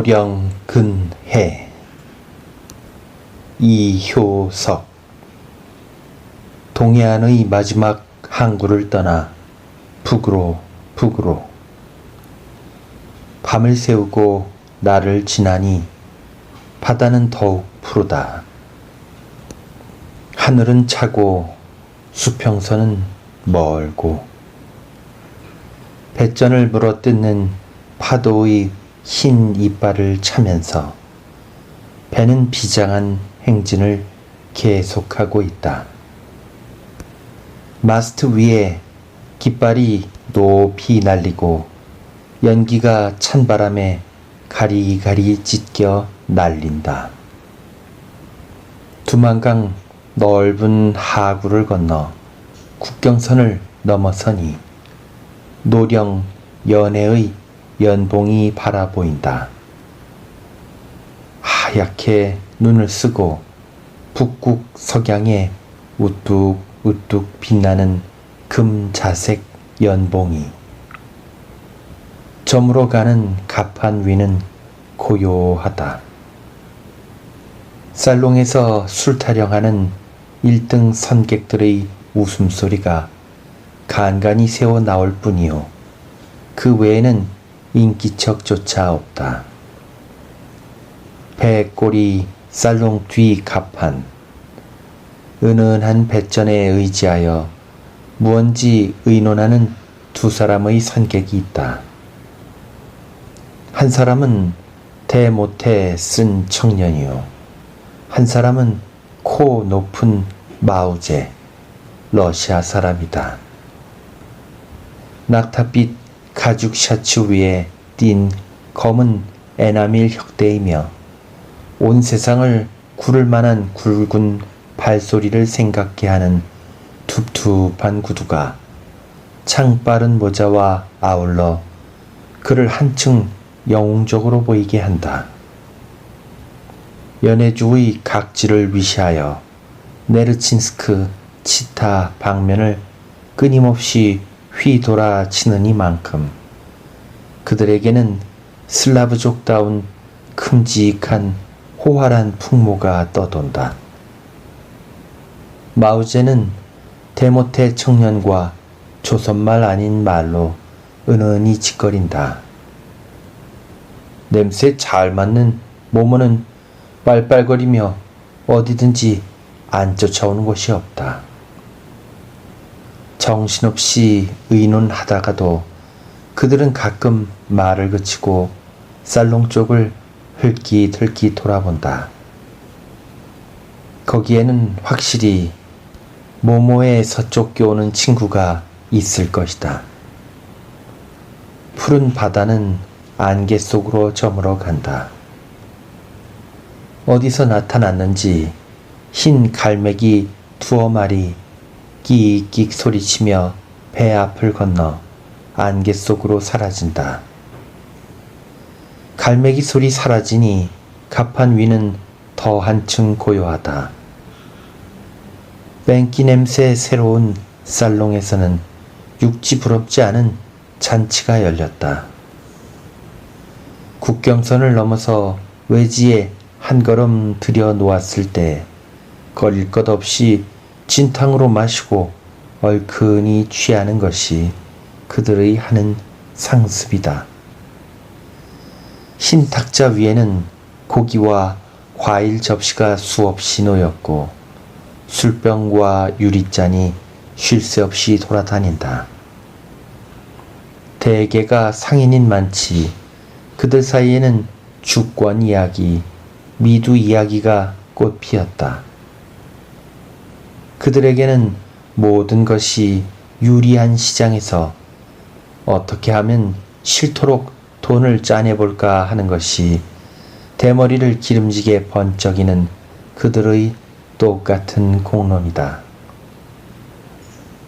노령근해. 이효석. 동해안의 마지막 항구를 떠나 북으로 북으로. 밤을 새우고 날을 지나니 바다는 더욱 푸르다. 하늘은 차고 수평선은 멀고. 배전을 물어뜯는 파도의 흰 이빨을 차면서 배는 비장한 행진을 계속하고 있다. 마스트 위에 깃발이 높이 날리고 연기가 찬 바람에 가리가리 찢겨 날린다. 두만강 넓은 하구를 건너 국경선을 넘어서니 노령 연해의 연봉이 바라 보인다. 하얗게 눈을 쓰고 북극 석양에 우뚝 우뚝 빛나는 금자색 연봉이 저물어 가는 가판 위는 고요하다. 살롱에서 술 타령하는 1등 선객들의 웃음소리가 간간히 새어 나올 뿐이요. 그 외에는 인기척조차 없다. 배꼬리 살롱 뒤 가판 은은한 배전에 의지하여 무언지 의논하는 두 사람의 선객이 있다. 한 사람은 대모태 쓴 청년이요. 한 사람은 코 높은 마우제, 러시아 사람이다. 낙타빛 가죽 셔츠 위에 띈 검은 에나밀 혁대이며 온 세상을 구를 만한 굵은 발소리를 생각게 하는 툭툭한 구두가 창빠른 모자와 아울러 그를 한층 영웅적으로 보이게 한다. 연해주의 각지를 위시하여 네르친스크 치타 방면을 끊임없이 휘돌아 치는 이만큼 그들에게는 슬라브족다운 큼직한 호활한 풍모가 떠돈다. 마우제는 대모태 청년과 조선말 아닌 말로 은은히 짓거린다. 냄새 잘 맡는 모모는 빨빨거리며 어디든지 안 쫓아오는 곳이 없다. 정신없이 의논하다가도 그들은 가끔 말을 그치고 살롱 쪽을 흘끼들끼 돌아본다. 거기에는 확실히 모모의 서쪽 교 오는 친구가 있을 것이다. 푸른 바다는 안개 속으로 저물어 간다. 어디서 나타났는지 흰 갈매기 두어 마리 끽끽 소리치며 배 앞을 건너 안개 속으로 사라진다. 갈매기 소리 사라지니 가판 위는 더 한층 고요하다. 뺑기 냄새 새로운 살롱에서는 육지 부럽지 않은 잔치가 열렸다. 국경선을 넘어서 외지에 한 걸음 들여 놓았을 때 거릴 것 없이 진탕으로 마시고 얼큰이 취하는 것이 그들의 하는 상습이다. 흰 탁자 위에는 고기와 과일 접시가 수없이 놓였고 술병과 유리잔이 쉴 새 없이 돌아다닌다. 대개가 상인인 많지 그들 사이에는 주권 이야기, 미두 이야기가 꽃 피었다. 그들에게는 모든 것이 유리한 시장에서 어떻게 하면 싫도록 돈을 짜내볼까 하는 것이 대머리를 기름지게 번쩍이는 그들의 똑같은 공론이다.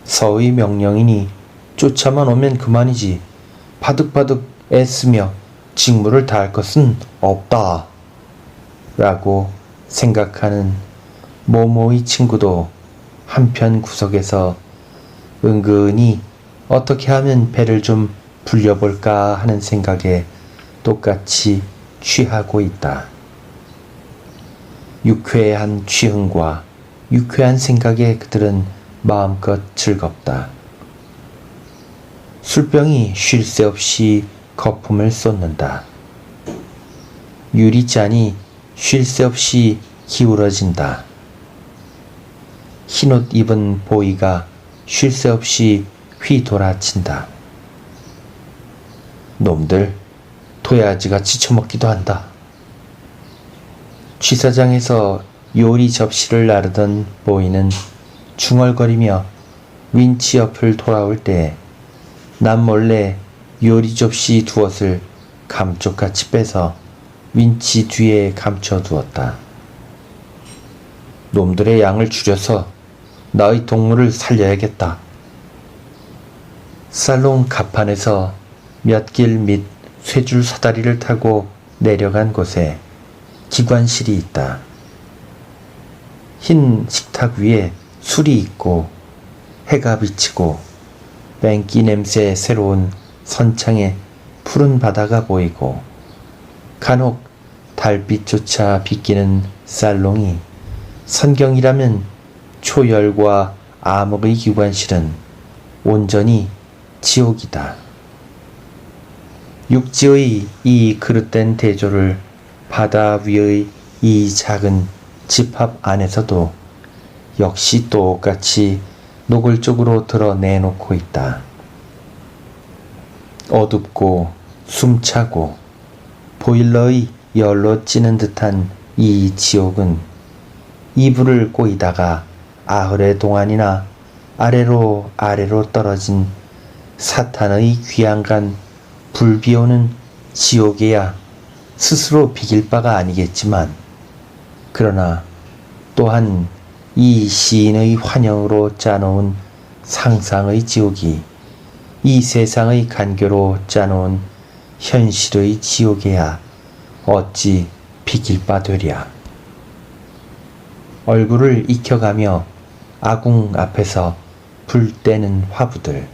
서의 명령이니 쫓아만 오면 그만이지 바득바득 애쓰며 직무를 다할 것은 없다. 라고 생각하는 모모의 친구도 한편 구석에서 은근히 어떻게 하면 배를 좀 불려볼까 하는 생각에 똑같이 취하고 있다. 유쾌한 취흥과 유쾌한 생각에 그들은 마음껏 즐겁다. 술병이 쉴 새 없이 거품을 쏟는다. 유리잔이 쉴 새 없이 기울어진다. 흰옷 입은 보이가 쉴 새 없이 휘돌아친다. 놈들 도야지같이 처먹기도 한다. 취사장에서 요리 접시를 나르던 보이는 중얼거리며 윈치 옆을 돌아올 때 난 몰래 요리 접시 두엇을 감쪽같이 빼서 윈치 뒤에 감춰 두었다. 놈들의 양을 줄여서 나의 동물을 살려야겠다. 살롱 갑판에서 몇길및 쇠줄 사다리를 타고 내려간 곳에 기관실이 있다. 흰 식탁 위에 술이 있고 해가 비치고 뺑기 냄새 새로운 선창에 푸른 바다가 보이고 간혹 달빛조차 비끼는 살롱이 선경이라면 초열과 암흑의 기관실은 온전히 지옥이다. 육지의 이 그릇된 대조를 바다 위의 이 작은 집합 안에서도 역시 똑같이 노골적으로 드러내놓고 있다. 어둡고 숨차고 보일러의 열로 찌는 듯한 이 지옥은 이불을 꼬이다가 아흐레 동안이나 아래로 아래로 떨어진 사탄의 귀양간 불비오는 지옥이야 스스로 비길 바가 아니겠지만 그러나 또한 이 시인의 환영으로 짜놓은 상상의 지옥이 이 세상의 간교로 짜놓은 현실의 지옥이야 어찌 비길 바 되랴. 얼굴을 익혀가며 아궁 앞에서 불 떼는 화부들.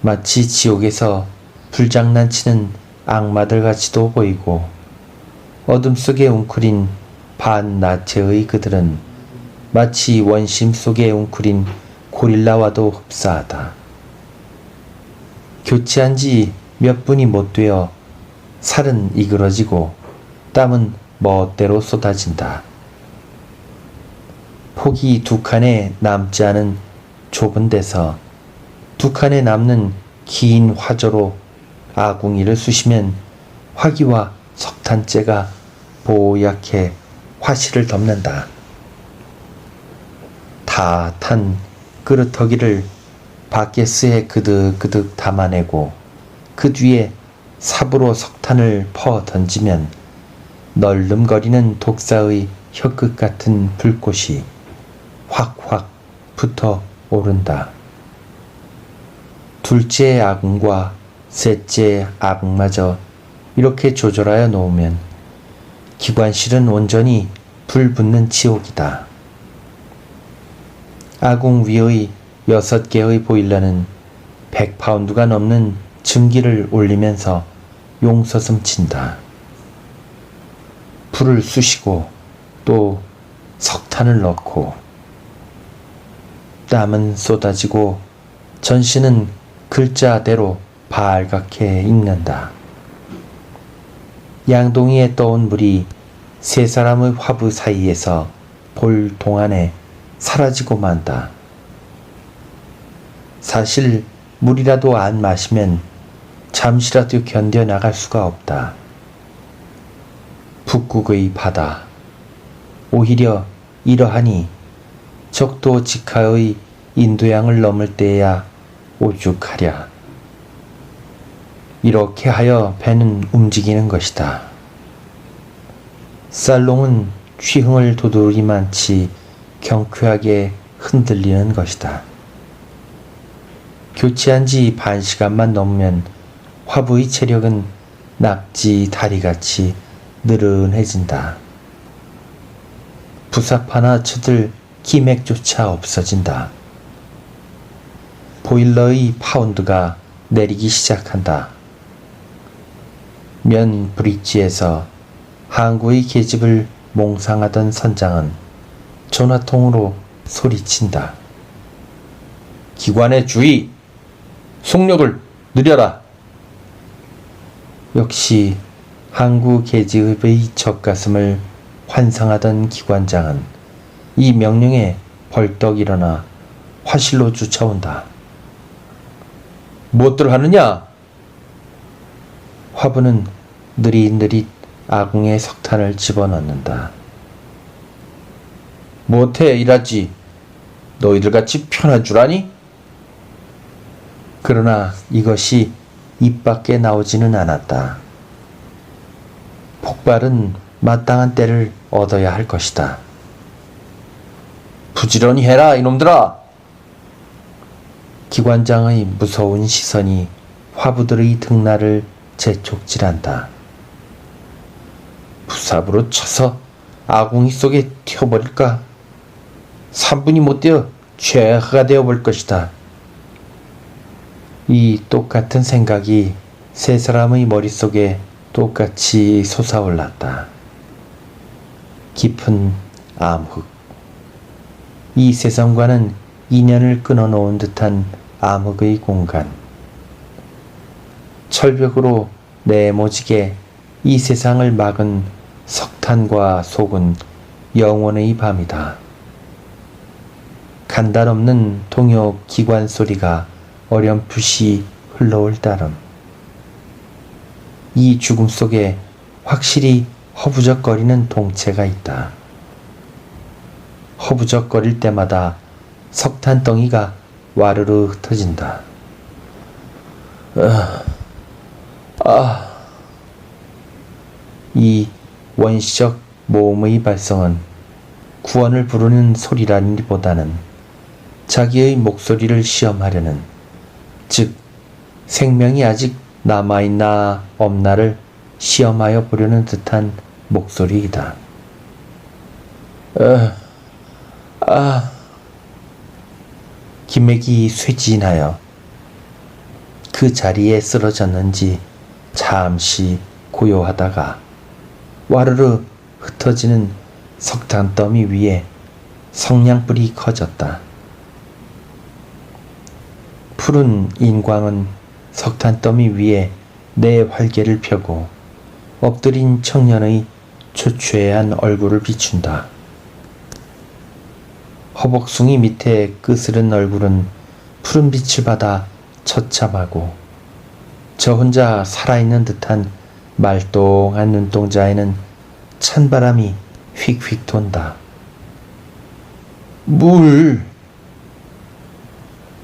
마치 지옥에서 불장난치는 악마들 같이도 보이고 어둠 속에 웅크린 반나체의 그들은 마치 원심 속에 웅크린 고릴라와도 흡사하다. 교체한 지 몇 분이 못 되어 살은 이그러지고 땀은 멋대로 쏟아진다. 폭이 두 칸에 남지 않은 좁은 데서 두 칸에 남는 긴 화조로 아궁이를 쑤시면 화기와 석탄재가 보얗게 화실을 덮는다. 다탄 그릇터기를 바게스에 그득그득 담아내고 그 뒤에 삽으로 석탄을 퍼 던지면 널름거리는 독사의 혀끝 같은 불꽃이 확확 붙어 오른다. 둘째 아궁과 셋째 아궁마저 이렇게 조절하여 놓으면 기관실은 온전히 불붙는 지옥이다. 아궁 위의 여섯 개의 보일러는 100파운드가 넘는 증기를 올리면서 용서슴 친다. 불을 쑤시고 또 석탄을 넣고 땀은 쏟아지고 전신은 글자대로 발갛게 익는다. 양동이에 떠온 물이 세 사람의 화부 사이에서 볼 동안에 사라지고 만다. 사실 물이라도 안 마시면 잠시라도 견뎌나갈 수가 없다. 북극의 바다. 오히려 이러하니 적도 직하의 인도양을 넘을 때야 오죽하랴. 이렇게 하여 배는 움직이는 것이다. 살롱은 취흥을 도둑이만치 경쾌하게 흔들리는 것이다. 교체한 지 반 시간만 넘으면 화부의 체력은 낙지 다리같이 느른해진다. 부사파나 쳐들 기맥조차 없어진다. 보일러의 파운드가 내리기 시작한다. 면 브릿지에서 항구의 계집을 몽상하던 선장은 전화통으로 소리친다. 기관의 주의! 속력을 느려라! 역시 항구 계집의 젖가슴을 환상하던 기관장은 이 명령에 벌떡 일어나 화실로 쫓아온다. 무엇들 하느냐? 화부는 느릿느릿 아궁에 석탄을 집어넣는다. 못해 일하지. 너희들 같이 편한 줄 아니? 그러나 이것이 입 밖에 나오지는 않았다. 폭발은 마땅한 때를 얻어야 할 것이다. 부지런히 해라, 이놈들아! 기관장의 무서운 시선이 화부들의 등날을 재촉질한다. 부삽으로 쳐서 아궁이 속에 튀어버릴까? 3분이 못 되어 죄가 되어볼 것이다. 이 똑같은 생각이 세 사람의 머릿속에 똑같이 솟아올랐다. 깊은 암흑. 이 세상과는 인연을 끊어놓은 듯한 암흑의 공간. 철벽으로 네모지게 이 세상을 막은 석탄과 속은 영원의 밤이다. 간단 없는 동요 기관 소리가 어렴풋이 흘러올 따름. 이 죽음 속에 확실히 허부적거리는 동체가 있다. 허부적거릴 때마다 석탄 덩이가 와르르 흩어진다. 아, 아. 이 원시적 모험의 발성은 구원을 부르는 소리라기보다는 자기의 목소리를 시험하려는 즉 생명이 아직 남아있나 없나를 시험하여 보려는 듯한 목소리이다. 아, 아. 김맥이 쇠진하여 그 자리에 쓰러졌는지 잠시 고요하다가 와르르 흩어지는 석탄 더미 위에 성냥불이 커졌다. 푸른 인광은 석탄 더미 위에 내 활개를 펴고 엎드린 청년의 초췌한 얼굴을 비춘다. 허벅숭이 밑에 끄스른 얼굴은 푸른 빛을 받아 처참하고 저 혼자 살아있는 듯한 말똥한 눈동자에는 찬바람이 휙휙 돈다. 물!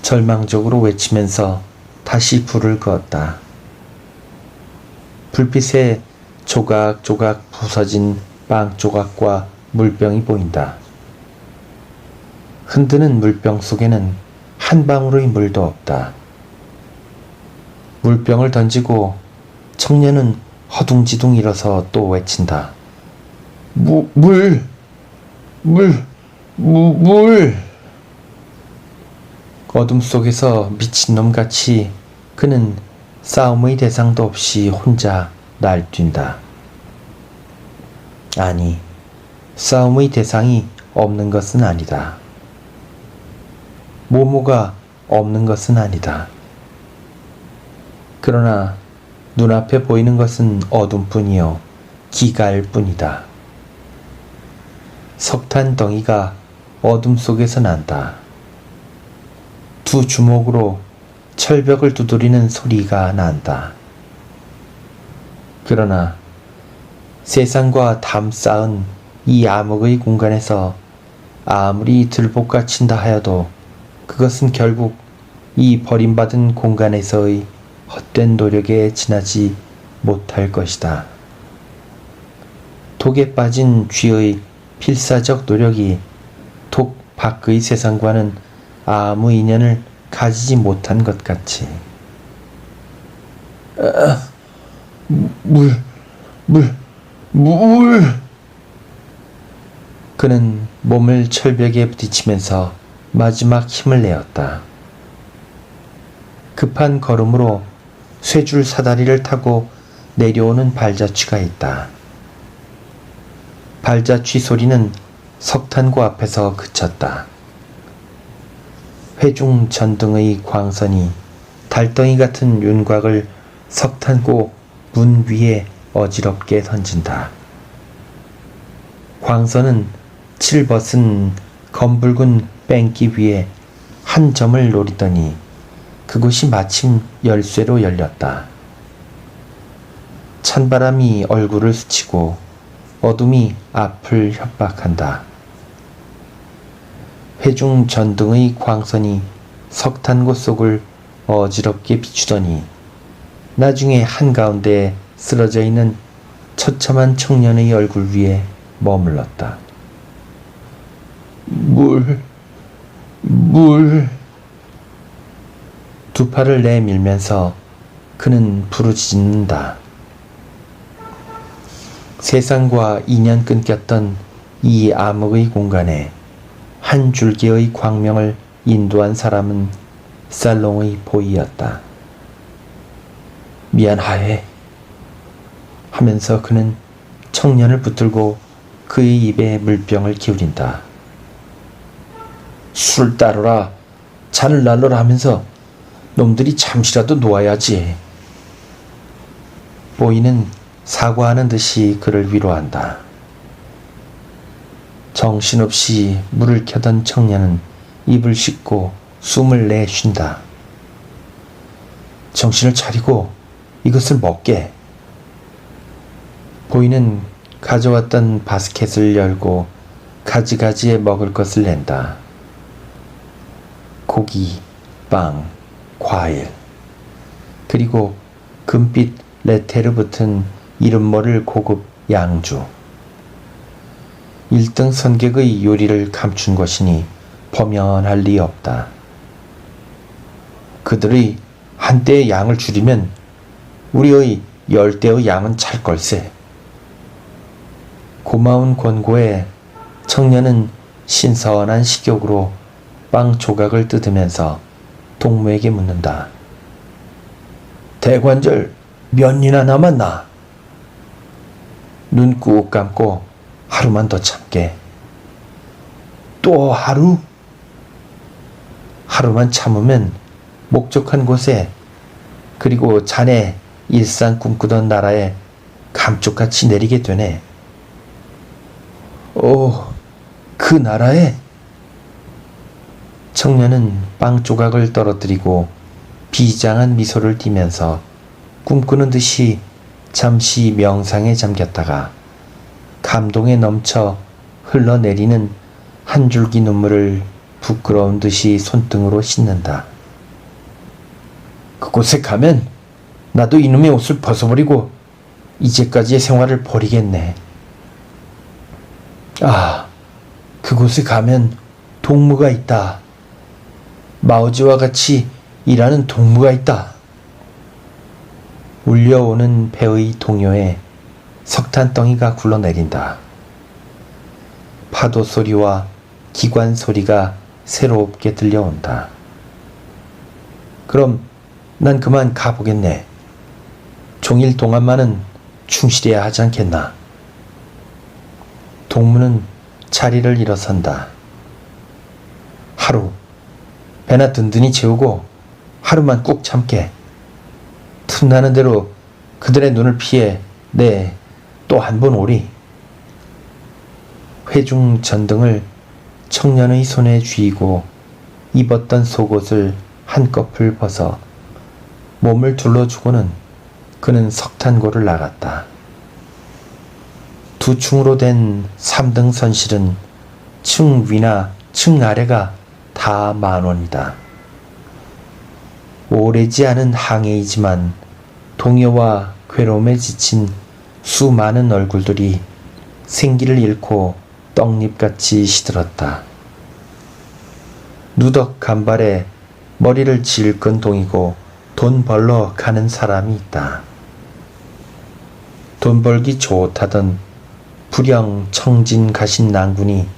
절망적으로 외치면서 다시 불을 그었다. 불빛에 조각조각 부서진 빵 조각과 물병이 보인다. 흔드는 물병 속에는 한 방울의 물도 없다. 물병을 던지고 청년은 허둥지둥 일어서 또 외친다. 무, 물, 물, 무, 물. 어둠 속에서 미친놈같이 그는 싸움의 대상도 없이 혼자 날뛴다. 아니, 싸움의 대상이 없는 것은 아니다. 모모가 없는 것은 아니다. 그러나 눈앞에 보이는 것은 어둠뿐이요 기갈 뿐이다. 석탄 덩이가 어둠 속에서 난다. 두 주먹으로 철벽을 두드리는 소리가 난다. 그러나 세상과 담쌓은 이 암흑의 공간에서 아무리 들볶아 친다 하여도 그것은 결국 이 버림받은 공간에서의 헛된 노력에 지나지 못할 것이다. 독에 빠진 쥐의 필사적 노력이 독 밖의 세상과는 아무 인연을 가지지 못한 것 같이. 아, 물, 물, 물. 그는 몸을 철벽에 부딪히면서 마지막 힘을 내었다. 급한 걸음으로 쇠줄 사다리를 타고 내려오는 발자취가 있다. 발자취 소리는 석탄고 앞에서 그쳤다. 회중 전등의 광선이 달덩이 같은 윤곽을 석탄고 문 위에 어지럽게 던진다. 광선은 칠벗은 검붉은 뺑기 위에 한 점을 노리더니 그곳이 마침 열쇠로 열렸다. 찬바람이 얼굴을 스치고 어둠이 앞을 협박한다. 회중 전등의 광선이 석탄고 속을 어지럽게 비추더니 나중에 한가운데 쓰러져 있는 처참한 청년의 얼굴 위에 머물렀다. 물, 물. 두 팔을 내밀면서 그는 부르짖는다. 세상과 인연 끊겼던 이 암흑의 공간에 한 줄기의 광명을 인도한 사람은 살롱의 보이였다. 미안하해. 하면서 그는 청년을 붙들고 그의 입에 물병을 기울인다. 술 따르라, 잔을 날러라 하면서 놈들이 잠시라도 놓아야지. 보이는 사과하는 듯이 그를 위로한다. 정신없이 물을 켜던 청년은 입을 씻고 숨을 내쉰다. 정신을 차리고 이것을 먹게. 보이는 가져왔던 바스켓을 열고 가지가지에 먹을 것을 낸다. 고기, 빵, 과일, 그리고 금빛 레테르 붙은 이름 모를 고급 양주. 1등 선객의 요리를 감춘 것이니 범연할 리 없다. 그들의 한때의 양을 줄이면 우리의 열대의 양은 찰 걸세. 고마운 권고에 청년은 신선한 식욕으로 빵 조각을 뜯으면서 동무에게 묻는다. 대관절 몇 년이나 남았나? 눈 꾹 감고 하루만 더 참게. 또 하루? 하루만 참으면 목적한 곳에 그리고 자네 일상 꿈꾸던 나라에 감쪽같이 내리게 되네. 오, 그 나라에? 청년은 빵 조각을 떨어뜨리고 비장한 미소를 띠면서 꿈꾸는 듯이 잠시 명상에 잠겼다가 감동에 넘쳐 흘러내리는 한 줄기 눈물을 부끄러운 듯이 손등으로 씻는다. 그곳에 가면 나도 이놈의 옷을 벗어버리고 이제까지의 생활을 버리겠네. 아, 그곳에 가면 동무가 있다. 마우지와 같이 일하는 동무가 있다. 울려오는 배의 동요에 석탄덩이가 굴러내린다. 파도 소리와 기관 소리가 새롭게 들려온다. 그럼 난 그만 가보겠네. 종일 동안만은 충실해야 하지 않겠나. 동무는 자리를 일어선다. 하루, 배나 든든히 채우고 하루만 꾹 참게. 틈나는 대로 그들의 눈을 피해 네, 또 한 번 오리. 회중 전등을 청년의 손에 쥐고 입었던 속옷을 한꺼풀 벗어 몸을 둘러주고는 그는 석탄고를 나갔다. 두 층으로 된 3등 선실은 층 위나 층 아래가 다 만 원이다. 오래지 않은 항해이지만 동요와 괴로움에 지친 수많은 얼굴들이 생기를 잃고 떡잎같이 시들었다. 누덕 간발에 머리를 질끈 동이고 돈 벌러 가는 사람이 있다. 돈 벌기 좋다던 불영 청진 가신 낭군이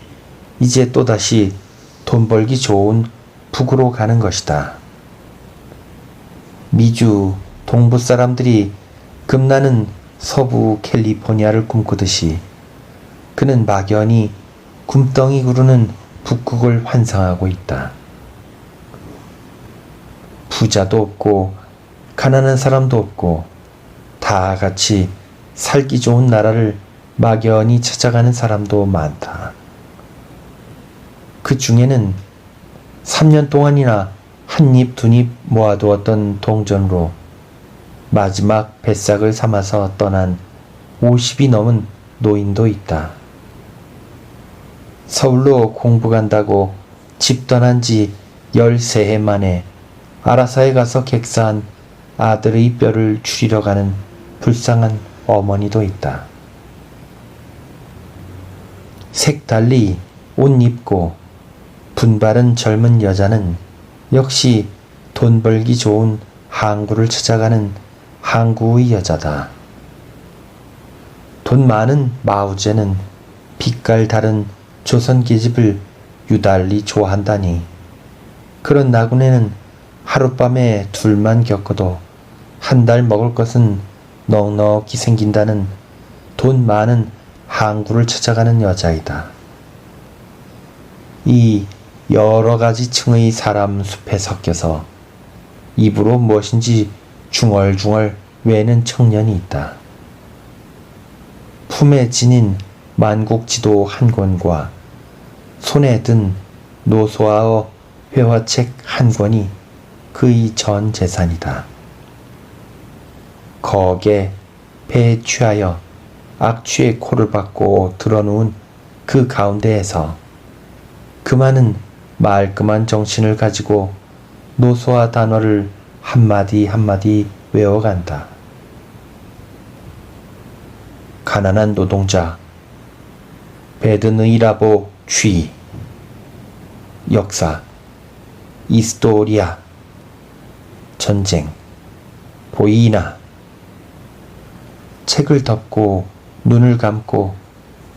이제 또다시 돈 벌기 좋은 북으로 가는 것이다. 미주 동부 사람들이 금나는 서부 캘리포니아를 꿈꾸듯이 그는 막연히 굼덩이 구르는 북극을 환상하고 있다. 부자도 없고 가난한 사람도 없고 다 같이 살기 좋은 나라를 막연히 찾아가는 사람도 많다. 그 중에는 3년 동안이나 한 입 두 입 모아두었던 동전으로 마지막 뱃삭을 삼아서 떠난 50이 넘은 노인도 있다. 서울로 공부 간다고 집 떠난 지 13해 만에 아라사에 가서 객사한 아들의 뼈를 추리러 가는 불쌍한 어머니도 있다. 색달리 옷 입고 분바른 젊은 여자는 역시 돈 벌기 좋은 항구를 찾아가는 항구의 여자다. 돈 많은 마우제는 빛깔 다른 조선 계집을 유달리 좋아한다니. 그런 나그네는 하룻밤에 둘만 겪어도 한 달 먹을 것은 넉넉히 생긴다는 돈 많은 항구를 찾아가는 여자이다. 이 여러 가지 층의 사람 숲에 섞여서 입으로 무엇인지 중얼중얼 외는 청년이 있다. 품에 지닌 만국지도 한 권과 손에 든 노소아어 회화책 한 권이 그의 전 재산이다. 거기에 배에 취하여 악취의 코를 박고 드러누운 그 가운데에서 그만은 말끔한 정신을 가지고 노소화 단어를 한마디 한마디 외워간다. 가난한 노동자, 베드느이라보 취, 역사, 이스토리아, 전쟁, 보이나, 책을 덮고 눈을 감고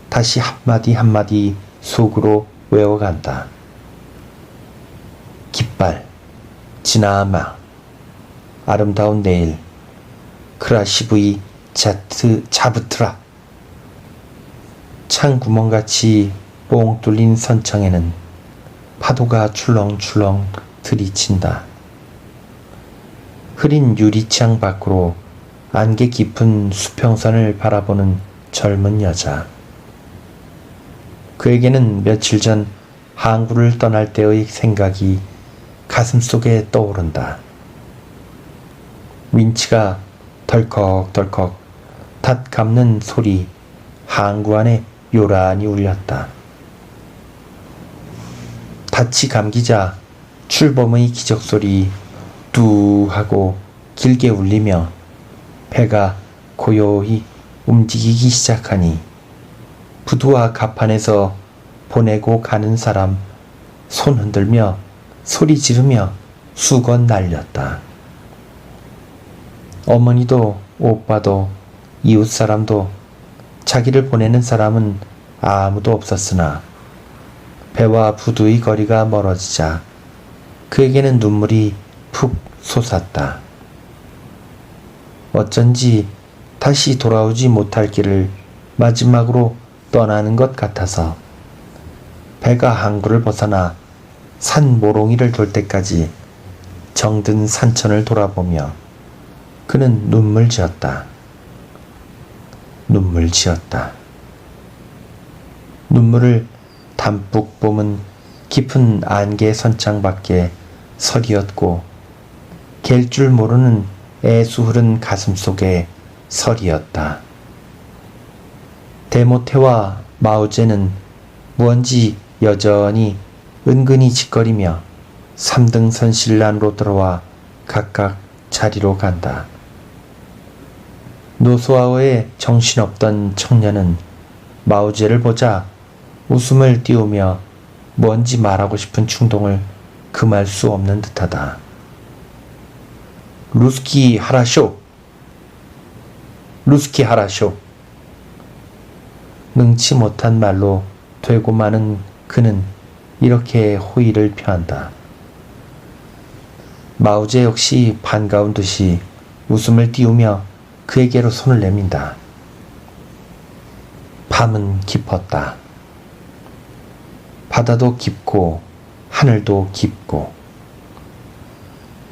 다시 한마디 한마디 속으로 외워간다. 깃발, 지나마, 아름다운 내일, 크라시브이 자트 자부트라. 창구멍같이 뽕 뚫린 선창에는 파도가 출렁출렁 들이친다. 흐린 유리창 밖으로 안개 깊은 수평선을 바라보는 젊은 여자. 그에게는 며칠 전 항구를 떠날 때의 생각이 가슴 속에 떠오른다. 윈치가 덜컥덜컥 닷 감는 소리 항구 안에 요란히 울렸다. 닻이 감기자 출범의 기적소리 뚜 하고 길게 울리며 배가 고요히 움직이기 시작하니 부두와 갑판에서 보내고 가는 사람 손 흔들며 소리 지르며 수건 날렸다. 어머니도 오빠도 이웃 사람도 자기를 보내는 사람은 아무도 없었으나 배와 부두의 거리가 멀어지자 그에게는 눈물이 푹 솟았다. 어쩐지 다시 돌아오지 못할 길을 마지막으로 떠나는 것 같아서 배가 항구를 벗어나 산 모롱이를 돌 때까지 정든 산천을 돌아보며 그는 눈물 지었다. 눈물 지었다. 눈물을 담뿍 뿜은 깊은 안개 선창 밖에 설이었고 갤 줄 모르는 애수 흐른 가슴 속에 설이었다. 데모테와 마우제는 무언지 여전히 은근히 짓거리며 3등 선실란으로 들어와 각각 자리로 간다. 노소아오의 정신없던 청년은 마우제를 보자 웃음을 띄우며 뭔지 말하고 싶은 충동을 금할 수 없는 듯하다. 루스키 하라쇼! 루스키 하라쇼! 능치 못한 말로 되고 마는 그는 이렇게 호의를 표한다. 마우제 역시 반가운 듯이 웃음을 띄우며 그에게로 손을 내민다. 밤은 깊었다. 바다도 깊고 하늘도 깊고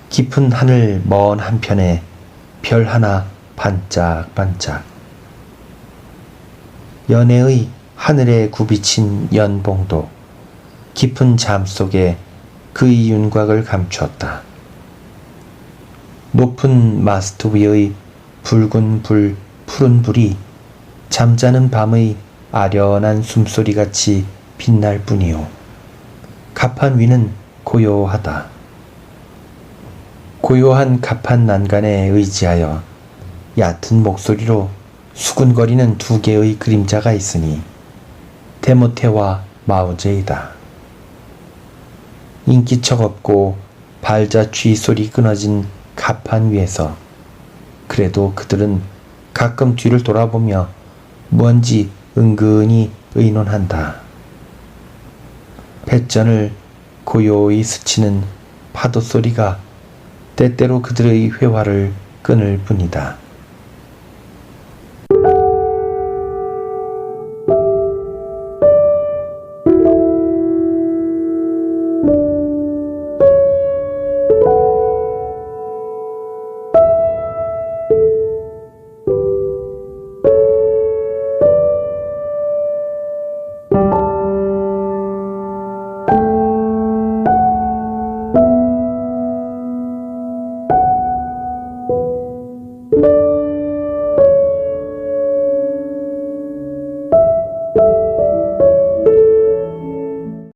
깊은 하늘 먼 한편에 별 하나 반짝반짝 연애의 하늘에 굽이친 연봉도 깊은 잠 속에 그의 윤곽을 감추었다. 높은 마스트 위의 붉은 불, 푸른 불이 잠자는 밤의 아련한 숨소리 같이 빛날 뿐이요. 가판 위는 고요하다. 고요한 가판 난간에 의지하여 얕은 목소리로 수군거리는 두 개의 그림자가 있으니 데모테와 마우제이다. 인기척 없고 발자취 소리 끊어진 가판 위에서 그래도 그들은 가끔 뒤를 돌아보며 뭔지 은근히 의논한다. 뱃전을 고요히 스치는 파도 소리가 때때로 그들의 회화를 끊을 뿐이다.